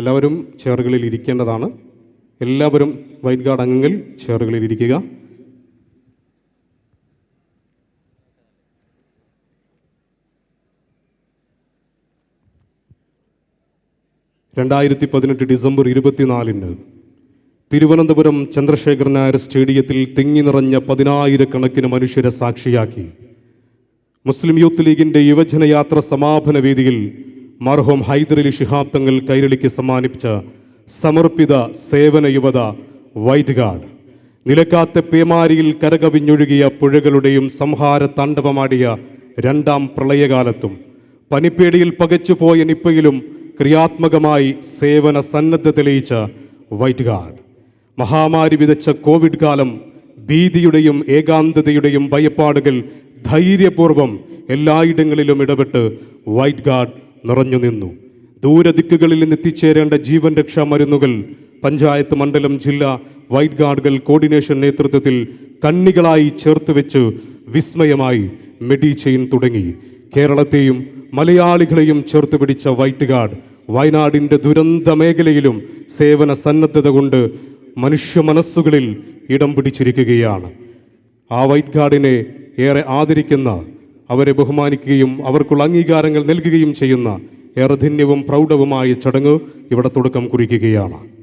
എല്ലാവരും ചെയറുകളിൽ ഇരിക്കേണ്ടതാണ്. എല്ലാവരും white guard അംഗങ്ങൾ ചെയറുകളിൽ ഇരിക്കുക. രണ്ടായിരത്തി പതിനെട്ട് ഡിസംബർ ഇരുപത്തിനാലിന് തിരുവനന്തപുരം ചന്ദ്രശേഖരൻ നായർ സ്റ്റേഡിയത്തിൽ തിങ്ങി നിറഞ്ഞ പതിനായിരക്കണക്കിന് മനുഷ്യരെ സാക്ഷിയാക്കി. മുസ്ലിം യൂത്ത് ലീഗിന്റെ യുവജനയാത്ര സമാപന വേദിയിൽ മർഹോം ഹൈദരലി ശിഹാബ് തങ്ങൾ കൈരളിക്ക് സമ്മാനിപ്പിച്ച സമർപ്പിത സേവന യുവത വൈറ്റ് ഗാർഡ്. നിലക്കാത്ത പേമാരിയിൽ കരകവിഞ്ഞൊഴുകിയ പുഴകളുടെയും സംഹാര താണ്ഡവമാടിയ രണ്ടാം പ്രളയകാലത്തും പനിപ്പേടിയിൽ പകച്ചുപോയ നിപ്പയിലും ക്രിയാത്മകമായി സേവന സന്നദ്ധ തെളിയിച്ച വൈറ്റ് ഗാർഡ്. മഹാമാരി വിതച്ച കോവിഡ് കാലം ഭീതിയുടെയും ഏകാന്തതയുടെയും ഭയപ്പാടുകൾ ധൈര്യപൂർവം എല്ലായിടങ്ങളിലും ഇടപെട്ട് വൈറ്റ് ഗാർഡ് നിറഞ്ഞു നിന്നു. ദൂരദിക്കുകളിൽ നിന്ന് എത്തിച്ചേരേണ്ട ജീവൻ രക്ഷാ മരുന്നുകൾ പഞ്ചായത്ത് മണ്ഡലം ജില്ല വൈറ്റ് ഗാർഡുകൾ കോർഡിനേഷൻ നേതൃത്വത്തിൽ കണ്ണികളായി ചേർത്ത് വെച്ച് വിസ്മയമായി മെഡിചെയിൻ തുടങ്ങി. കേരളത്തെയും മലയാളികളെയും ചേർത്ത് പിടിച്ച വൈറ്റ് ഗാർഡ് വയനാടിന്റെ ദുരന്ത മേഖലയിലും സേവന സന്നദ്ധത കൊണ്ട് മനുഷ്യ മനസ്സുകളിൽ ഇടം പിടിച്ചിരിക്കുകയാണ്. ആ വൈറ്റ് ഗാർഡിനെ ഏറെ ആദരിക്കുന്ന അവരെ ബഹുമാനിക്കുകയും അവർക്കുള്ള അംഗീകാരങ്ങൾ നൽകുകയും ചെയ്യുന്ന ഏറെ ധന്യവും പ്രൗഢവുമായ ചടങ്ങ് ഇവിടെ തുടക്കം കുറിക്കുകയാണ്.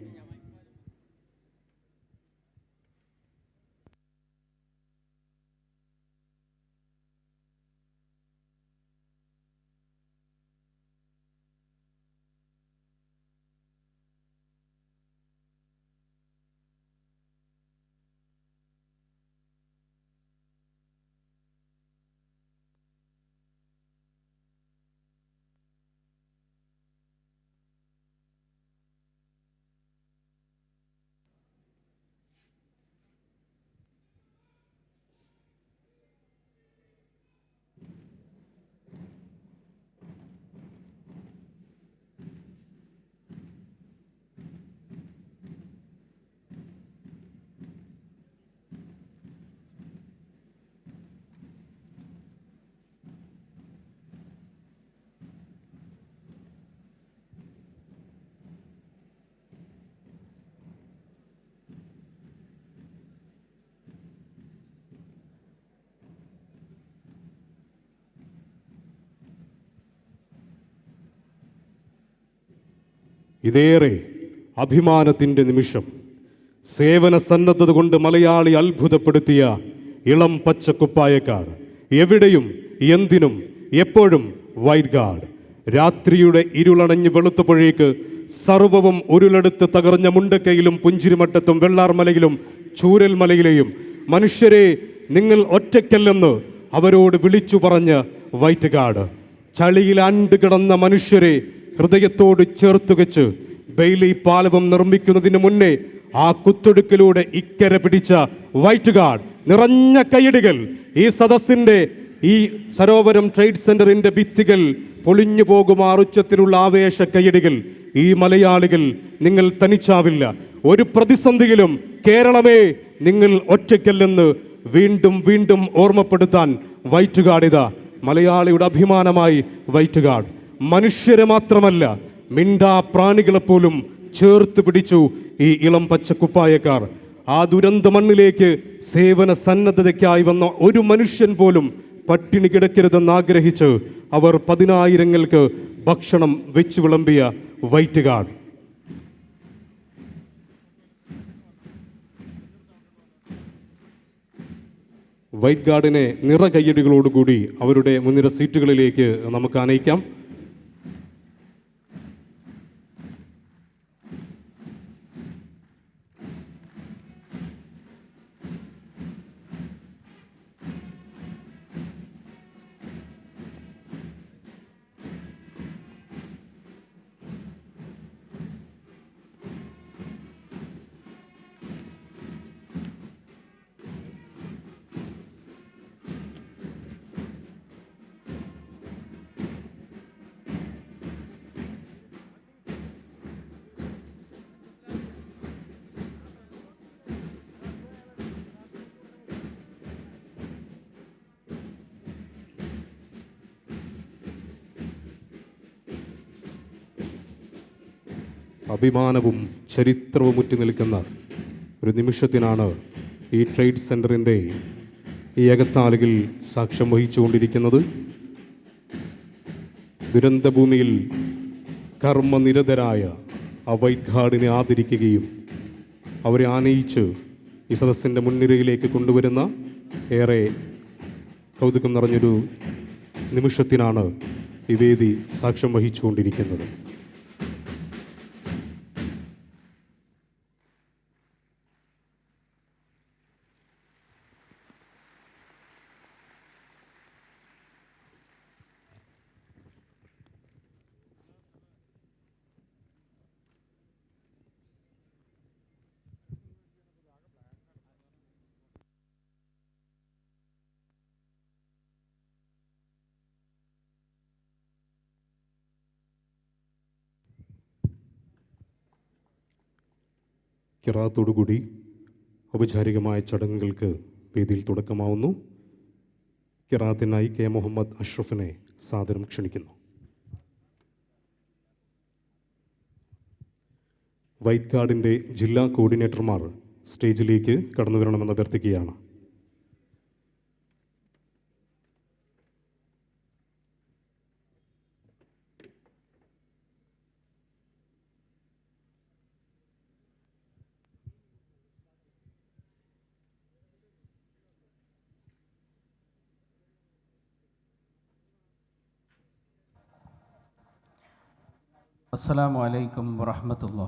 ഇതേറെ അഭിമാനത്തിന്റെ നിമിഷം സേവന സന്നദ്ധത കൊണ്ട് മലയാളി അത്ഭുതപ്പെടുത്തിയ ഇളം പച്ചക്കുപ്പായക്കാർ. എവിടെയും എന്തിനും എപ്പോഴും വൈറ്റ് ഗാർഡ്. രാത്രിയുടെ ഇരുളണഞ്ഞ് വെളുത്തപ്പോഴേക്ക് സർവവും ഉരുളെടുത്ത് തകർന്ന മുണ്ടക്കയിലും പുഞ്ചിരിമട്ടത്തും വെള്ളാർമലയിലും ചൂരൽമലയിലെയും മനുഷ്യരെ നിങ്ങൾ ഒറ്റയ്ക്കല്ലെന്ന് അവരോട് വിളിച്ചു പറഞ്ഞ് വൈറ്റ് ഗാർഡ്. ചളിയിൽ അണ്ട് കിടന്ന മനുഷ്യരെ ഹൃദയത്തോട് ചേർത്ത് വെച്ച് ബെയിലി പാലവം നിർമ്മിക്കുന്നതിന് മുന്നേ ആ കുത്തൊടുക്കിലൂടെ ഇക്കര പിടിച്ച വൈറ്റ് ഗാർഡ് നിറഞ്ഞ കൈയടികൾ ഈ സദസ്സിന്റെ ഈ സരോവരം ട്രേഡ് സെന്ററിന്റെ ഭിത്തികൾ പൊളിഞ്ഞു പോകുമാർ ഉച്ചത്തിലുള്ള ആവേശ കൈയടികൾ ഈ മലയാളികൾ നിങ്ങൾ തനിച്ചാവില്ല. ഒരു പ്രതിസന്ധിയിലും കേരളമേ നിങ്ങൾ ഒറ്റയ്ക്കല്ലെന്ന് വീണ്ടും വീണ്ടും ഓർമ്മപ്പെടുത്താൻ വൈറ്റ് ഗാർഡ് ഇതാ. മലയാളിയുടെ അഭിമാനമായി വൈറ്റ് ഗാർഡ്. മനുഷ്യരെ മാത്രമല്ല മിണ്ടാ പ്രാണികളെ പോലും ചേർത്ത് പിടിച്ചു ഈ ഇളം പച്ച പച്ചക്കുപ്പായക്കാർ. ആ ദുരന്ത മണ്ണിലേക്ക് സേവന സന്നദ്ധതയ്ക്കായി വന്ന ഒരു മനുഷ്യൻ പോലും പട്ടിണി കിടക്കരുതെന്ന് ആഗ്രഹിച്ച് അവർ പതിനായിരങ്ങൾക്ക് ഭക്ഷണം വെച്ച് വിളമ്പിയ വൈറ്റ് ഗാർഡ് വൈറ്റ് ഗാർഡിനെ നിറ കയ്യടികളോടുകൂടി അവരുടെ മുൻനിര സീറ്റുകളിലേക്ക് നമുക്ക് അനയിക്കാം അഭിമാനവും ചരിത്രവും മുറ്റി നിൽക്കുന്ന ഒരു നിമിഷത്തിനാണ് ഈ ട്രേഡ് സെന്ററിന്റെ ഈ ഏകത്താലുകിൽ സാക്ഷ്യം വഹിച്ചുകൊണ്ടിരിക്കുന്നത്. ദുരന്തഭൂമിയിൽ കർമ്മനിരതരായ ആ വൈറ്റ് ഗാർഡിനെ ആദരിക്കുകയും അവരെ ആനയിച്ച് ഈ സദസ്സിന്റെ മുൻനിരയിലേക്ക് കൊണ്ടുവരുന്ന ഏറെ കൗതുകം നിറഞ്ഞൊരു നിമിഷത്തിനാണ് ഈ വേദി സാക്ഷ്യം വഹിച്ചുകൊണ്ടിരിക്കുന്നത്. കിറാത്തോടുകൂടി ഔപചാരികമായ ചടങ്ങുകൾക്ക് വേദിയിൽ തുടക്കമാവുന്നു. കിറാത്തിനായി കെ. മുഹമ്മദ് അഷ്റഫിനെ സാദരം ക്ഷണിക്കുന്നു. വൈറ്റ് കാർഡിന്റെ ജില്ലാ കോർഡിനേറ്റർമാർ സ്റ്റേജിലേക്ക് കടന്നു വരണമെന്ന് അഭ്യർത്ഥിക്കുകയാണ്. അസ്സലാമു അലൈക്കും വറഹമത്തുള്ള